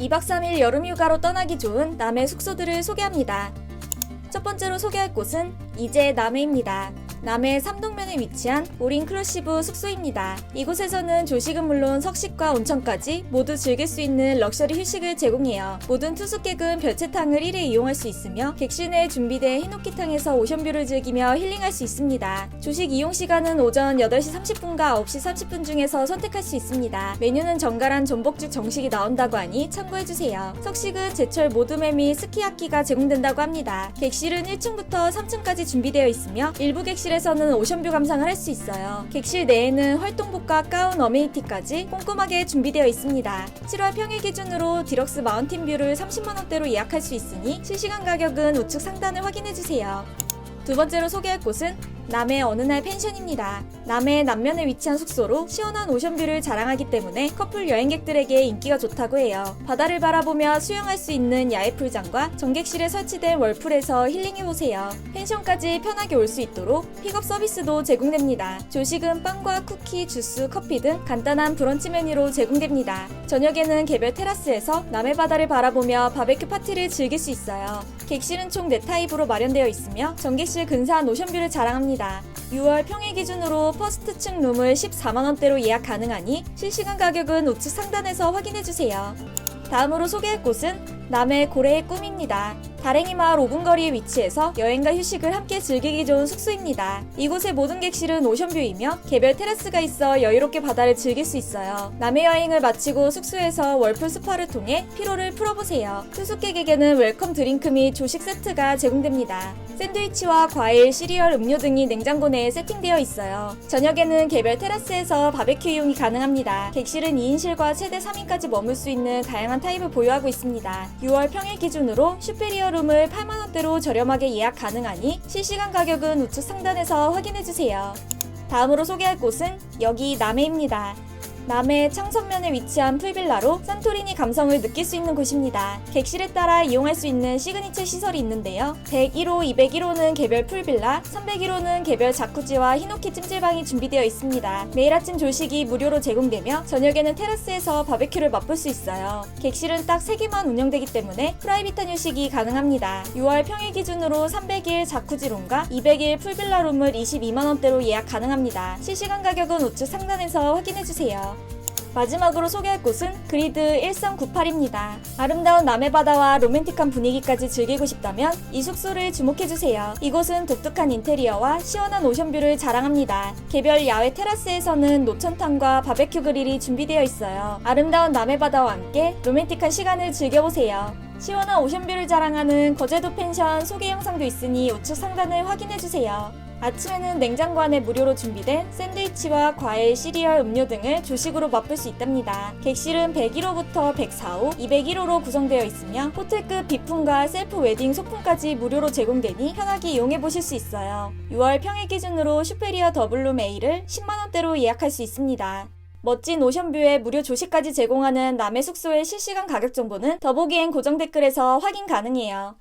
2박 3일 여름휴가로 떠나기 좋은 남해 숙소들을 소개합니다. 첫 번째로 소개할 곳은 이제 남해입니다. 남해 삼동면에 위치한 올인클루시브 숙소입니다. 이곳에서는 조식은 물론 석식과 온천까지 모두 즐길 수 있는 럭셔리 휴식을 제공해요. 모든 투숙객은 별채탕을 1회 이용할 수 있으며 객실 내에 준비된 히노키탕에서 오션뷰를 즐기며 힐링할 수 있습니다. 조식 이용 시간은 오전 8시 30분과 9시 30분 중에서 선택할 수 있습니다. 메뉴는 정갈한 전복죽 정식이 나온다고 하니 참고해주세요. 석식은 제철 모둠회 및 스키야키가 제공된다고 합니다. 객실은 1층부터 3층까지 준비되어 있으며 일부 객실 에서는 오션뷰 감상을 할 수 있어요. 객실 내에는 활동복과 가운 어메니티까지 꼼꼼하게 준비되어 있습니다. 7월 평일 기준으로 디럭스 마운틴 뷰를 30만원대로 예약할 수 있으니 실시간 가격은 우측 상단을 확인해주세요. 두 번째로 소개할 곳은 남해 어느 날 펜션입니다. 남해 남면에 위치한 숙소로 시원한 오션뷰를 자랑하기 때문에 커플 여행객들에게 인기가 좋다고 해요. 바다를 바라보며 수영할 수 있는 야외 풀장과 전객실에 설치된 월풀에서 힐링해보세요. 펜션까지 편하게 올 수 있도록 픽업 서비스도 제공됩니다. 조식은 빵과 쿠키, 주스, 커피 등 간단한 브런치 메뉴로 제공됩니다. 저녁에는 개별 테라스에서 남해 바다를 바라보며 바베큐 파티를 즐길 수 있어요. 객실은 총 4타입으로 마련되어 있으며 전객실 근사한 오션뷰를 자랑합니다. 6월 평일 기준으로 퍼스트층 룸을 14만원대로 예약 가능하니 실시간 가격은 우측 상단에서 확인해주세요. 다음으로 소개할 곳은 남해 고래의 꿈입니다. 다랭이 마을 5분 거리에 위치해서 여행과 휴식을 함께 즐기기 좋은 숙소입니다. 이곳의 모든 객실은 오션뷰이며 개별 테라스가 있어 여유롭게 바다를 즐길 수 있어요. 남해 여행을 마치고 숙소에서 월풀 스파를 통해 피로를 풀어보세요. 투숙객에게는 웰컴 드링크 및 조식 세트가 제공됩니다. 샌드위치와 과일, 시리얼, 음료 등이 냉장고 내에 세팅되어 있어요. 저녁에는 개별 테라스에서 바베큐 이용이 가능합니다. 객실은 2인실과 최대 3인까지 머물 수 있는 다양한 타입을 보유하고 있습니다. 6월 평일 기준으로 슈페리어 룸을 8만원대로 저렴하게 예약 가능하니 실시간 가격은 우측 상단에서 확인해주세요. 다음으로 소개할 곳은 여기 남해입니다. 남해 창선면에 위치한 풀빌라로 산토리니 감성을 느낄 수 있는 곳입니다. 객실에 따라 이용할 수 있는 시그니처 시설이 있는데요. 101호, 201호는 개별 풀빌라, 301호는 개별 자쿠지와 히노키 찜질방이 준비되어 있습니다. 매일 아침 조식이 무료로 제공되며 저녁에는 테라스에서 바베큐를 맛볼 수 있어요. 객실은 딱 3개만 운영되기 때문에 프라이빗한 휴식이 가능합니다. 6월 평일 기준으로 300일 자쿠지룸과 200일 풀빌라룸을 22만원대로 예약 가능합니다. 실시간 가격은 우측 상단에서 확인해주세요. 마지막으로 소개할 곳은 그리드 1398입니다. 아름다운 남해 바다와 로맨틱한 분위기까지 즐기고 싶다면 이 숙소를 주목해주세요. 이곳은 독특한 인테리어와 시원한 오션뷰를 자랑합니다. 개별 야외 테라스에서는 노천탕과 바베큐 그릴이 준비되어 있어요. 아름다운 남해 바다와 함께 로맨틱한 시간을 즐겨보세요. 시원한 오션뷰를 자랑하는 거제도 펜션 소개 영상도 있으니 우측 상단을 확인해주세요. 아침에는 냉장고 안에 무료로 준비된 샌드위치와 과일, 시리얼, 음료 등을 조식으로 맛볼 수 있답니다. 객실은 101호부터 104호, 201호로 구성되어 있으며 호텔급 비품과 셀프 웨딩 소품까지 무료로 제공되니 편하게 이용해 보실 수 있어요. 6월 평일 기준으로 슈페리어 더블룸 A를 10만원대로 예약할 수 있습니다. 멋진 오션뷰에 무료 조식까지 제공하는 남해 숙소의 실시간 가격 정보는 더보기엔 고정 댓글에서 확인 가능해요.